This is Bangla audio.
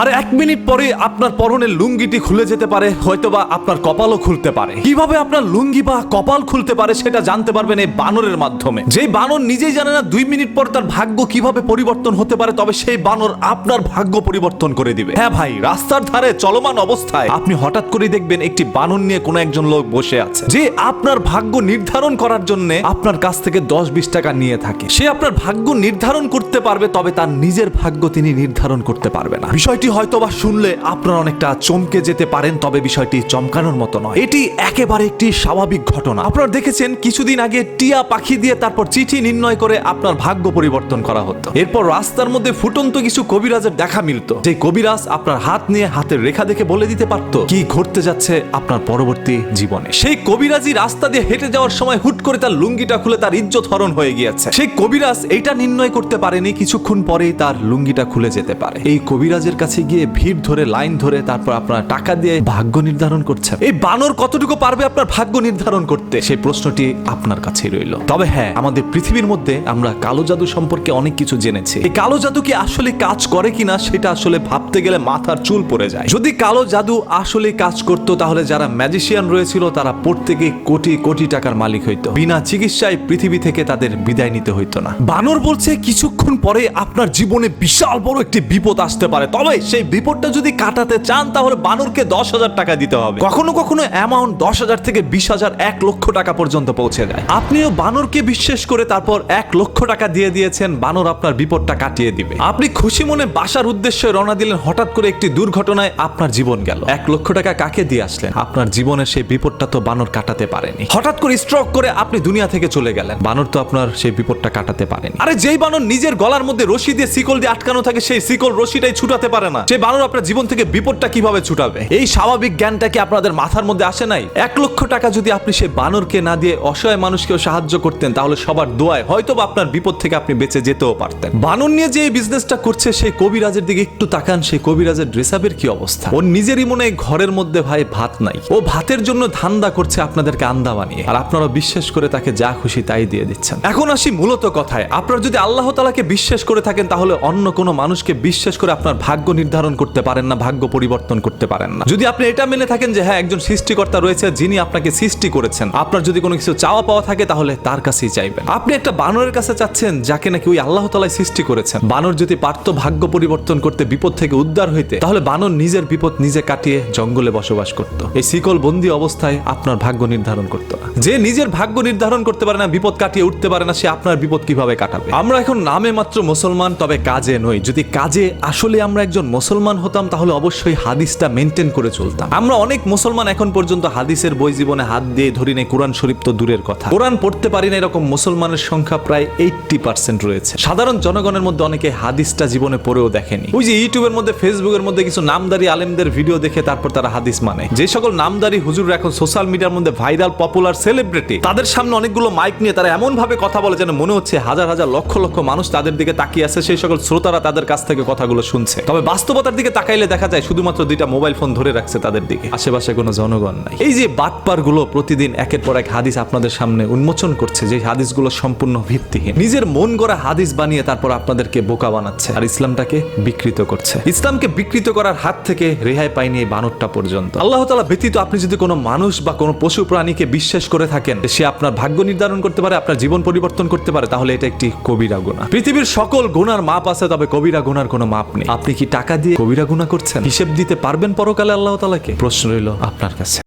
আর এক মিনিট পরে আপনার পরনের লুঙ্গিটি খুলে যেতে পারে, হয়তোবা আপনার কপালও খুলতে পারে। কীভাবে আপনার লুঙ্গি বা কপাল খুলতে পারে সেটা জানতে পারবেন এই বানরের মাধ্যমে। যে বানর নিজেই জানে না দুই মিনিট পর তার ভাগ্য কীভাবে পরিবর্তন হতে পারে, তবে সেই বানর আপনার ভাগ্য পরিবর্তন করে দিবে। হ্যাঁ ভাই, রাস্তার ধারে চলমান অবস্থায় আপনি হঠাৎ করে দেখবেন একটি বানর নিয়ে কোনো একজন লোক বসে আছে, যে আপনার ভাগ্য নির্ধারণ করার জন্য আপনার কাছ থেকে দশ বিশ টাকা নিয়ে থাকে। সে আপনার ভাগ্য নির্ধারণ করতে পারবে, তবে তার নিজের ভাগ্য তিনি নির্ধারণ করতে পারবে না। বিষয়টি হয়তোবা শুনলে আপনার অনেকটা চমকে যেতে পারেন, তবে বিষয়টি চমকানোর মতো নয়। এটি একেবারে একটি স্বাভাবিক ঘটনা। আপনারা দেখেছেন, কিছুদিন আগে টিয়া পাখি দিয়ে তারপর চিঠি নির্ণয় করে আপনার ভাগ্য পরিবর্তন করা হতো। এরপর রাস্তার মধ্যে ফুটন্ত কিছু কবিরাজের দেখা মিলত। যে কবিরাজ আপনার হাত নিয়ে হাতের রেখা দেখে বলে দিতে পারতো কি ঘটতে যাচ্ছে আপনার পরবর্তী জীবনে। সেই কবিরাজি রাস্তা দিয়ে হেঁটে যাওয়ার সময় হুট করে তার লুঙ্গিটা খুলে তার ইজ্জত হরণ হয়ে গিয়েছে। সেই কবিরাজ এইটা নির্ণয় করতে পারেনি, কিছুক্ষণ পরেই তার লুঙ্গিটা খুলে যেতে পারে। এই কবিরাজের কাছে গিয়ে ভিড় ধরে, লাইন ধরে তারপর আপনার টাকা দিয়ে ভাগ্য নির্ধারণ করছে এই বানর কতটুকু পারবে আপনার ভাগ্য নির্ধারণ করতে? সেই প্রশ্নটি আপনার কাছেই রইল। তবে হ্যাঁ আমাদের পৃথিবীর মধ্যে আমরা কালো জাদু সম্পর্কে অনেক কিছু জেনেছি। এই কালো জাদু কি আসলে কাজ করে কিনা সেটা আসলে ভাবতে গেলে মাথার চুল পড়ে যায়। যদি কালো জাদু আসলে কাজ করত, তাহলে যারা ম্যাজিশিয়ান রয়েছিল, তারা প্রত্যেকে কোটি কোটি টাকার মালিক হইতো। বিনা চিকিৎসায় পৃথিবী থেকে তাদের বিদায় নিতে হইতো না। বানর বলছে, কিছুক্ষণ পরে আপনার জীবনে বিশাল বড় একটি বিপদ আসতে পারে। তবে সেই বিপদটা যদি কাটাতে চান, তাহলে বানরকে দশ হাজার টাকা দিতে হবে। কখনো কখনো অ্যামাউন্ট দশ হাজার থেকে বিশ হাজার এক লক্ষ টাকা পর্যন্ত পৌঁছে যায়। আপনিও বানরকে বিশ্বাস করে তারপর এক লক্ষ টাকা দিয়ে দিয়েছেন, বানর আপনার বিপদটা কাটিয়ে দিবে। আপনি খুশি মনে বাসার উদ্দেশ্যে রওনা দিলেন, হঠাৎ করে একটি দুর্ঘটনায় আপনার জীবন গেল। এক লক্ষ টাকা কাকে দিয়ে আসলেন? আপনার জীবনের সেই বিপদটা তো বানর কাটাতে পারেনি। হঠাৎ করে স্ট্রোক করে আপনি দুনিয়া থেকে চলে গেলেন। বানর তো আপনার সেই বিপদটা কাটাতে পারেনি। আরে যেই বানর নিজের গলার মধ্যে রশি দিয়ে শিকল দিয়ে আটকানো থাকে, সেই শিকল রশিটাই ছুটাতে পারে সেই বানর আপনার জীবন থেকে বিপদটা কীভাবে ছুটাবে? এই স্বাভাবিক জ্ঞানটা কি আপনাদের মাথার মধ্যে আসে নাই? এক লক্ষ টাকা যদি আপনি সেই বানরকে না দিয়ে অসহায় মানুষকেও সাহায্য করতেন, তাহলে সবার দোয়ায় হয়তো আপনার বিপদ থেকে আপনি বেঁচে যেতেও পারতেন। বানর নিয়ে যে এই বিজনেসটা করছে, সেই কবিরাজের দিকে একটু তাকান, সেই কবিরাজের ড্রেসআপের কি অবস্থা? ওর নিজেরই মনে ঘরের মধ্যে ভাই ভাত নাই। ও ভাতের জন্য ধান্দা করছে আপনাদেরকে আন্দা বানিয়ে। আর আপনারা বিশ্বাস করে তাকে যা খুশি তাই দিয়ে দিচ্ছেন। এখন আসি মূলত কথায়। আপনারা যদি আল্লাহ তালাকে বিশ্বাস করে থাকেন, তাহলে অন্য কোনো মানুষকে বিশ্বাস করে আপনার ভাগ্য নির্ধারণ করতে পারেন না, ভাগ্য পরিবর্তন করতে পারেন না। যদি আপনি এটা মেনে থাকেন যে হ্যাঁ একজন সৃষ্টিকর্তা রয়েছে, যিনি আপনাকে সৃষ্টি করেছেন, আপনার যদি কোনো কিছু চাওয়া পাওয়া থাকে, তাহলে তার কাছেই চাইবেন। আপনি একটা বানরের কাছে চাচ্ছেন, যাকে নাকি ওই আল্লাহ তালাই সৃষ্টি করেছেন। বানর যদি পারত ভাগ্য পরিবর্তন করতে বিপদ থেকে উদ্ধার হইতে, তাহলে বানর নিজের বিপদ নিজে কাটিয়ে জঙ্গলে বসবাস করত। এই শিকল বন্দি অবস্থায় আপনার ভাগ্য নির্ধারণ করত না। যে নিজের ভাগ্য নির্ধারণ করতে পারে না, বিপদ কাটিয়ে উঠতে পারে না, সে আপনার বিপদ কীভাবে কাটাবে? আমরা এখন নামে মাত্র মুসলমান, তবে কাজে নই। যদি কাজে আসলে আমরা একজন মুসলমান হতাম, তাহলে অবশ্যই হাদিসটা মেনটেন করে চলতাম। আমরা অনেক মুসলমান এখন পর্যন্ত হাদিসের বই জীবনে হাত দিয়ে ধরি নেই, কোরআন শরীফ তো দূরের কথা। কোরআন পড়তে পারি না, এরকম মুসলমানের সংখ্যা প্রায় এইটটি পার্সেন্ট রয়েছে। সাধারণ জনগণের মধ্যে অনেকে হাদিসটা জীবনে পড়েও দেখেনি। ওই যে ইউটিউবের মধ্যে, ফেসবুকের মধ্যে কিছু নামদারি আলেমদের ভিডিও দেখে তারপর তারা হাদিস মানে। যে সকল নামদারি হুজুর এখন সোশ্যাল মিডিয়ার মধ্যে ভাইরাল পপুলার সেলিব্রিটি তাদের সামনে অনেকগুলো মাইক নিয়ে তারা এমন ভাবে কথা বলে যেন মনে হচ্ছে হাজার হাজার লক্ষ লক্ষ মানুষ তাদের দিকে তাকিয়ে আছে, সেই সকল শ্রোতারা তাদের কাছ থেকে কথাগুলো শুনছে। তবে বাস্তবতার দিকে তাকাইলে দেখা যায় শুধুমাত্র দুইটা মোবাইল ফোন ধরে রাখছে তাদের দিকে। আশেপাশে কোনো জনগণ নাই। এই যে বাটপারগুলো প্রতিদিন একের পর এক হাদিস আপনাদের সামনে উন্মোচন করছে যে হাদিসগুলো সম্পূর্ণ ভিত্তিহীন। নিজের মন গড়া হাদিস বানিয়ে তারপর আপনাদেরকে বোকা বানাচ্ছে। আর ইসলামটাকে বিকৃত করছে। ইসলামকে বিকৃত করার হাত থেকে রেহাই পায়নি এই বানরটা পর্যন্ত। আল্লাহ তালা ব্যতীত আপনি যদি কোনো মানুষ বা কোনো পশু প্রাণীকে বিশ্বাস করে থাকেন সে আপনার ভাগ্য নির্ধারণ করতে পারে আপনার জীবন পরিবর্তন করতে পারে তাহলে এটা একটি কবিরা গুণা পৃথিবীর সকল গুণার মাপ আছে তবে কবিরা গুনার কোনো মাপ নেই। আপনি কি টাকা দিয়ে কবিরা গুণা করছেন, হিসেব দিতে পারবেন পরকালে আল্লাহ তালাকে প্রশ্ন রইল আপনার কাছে।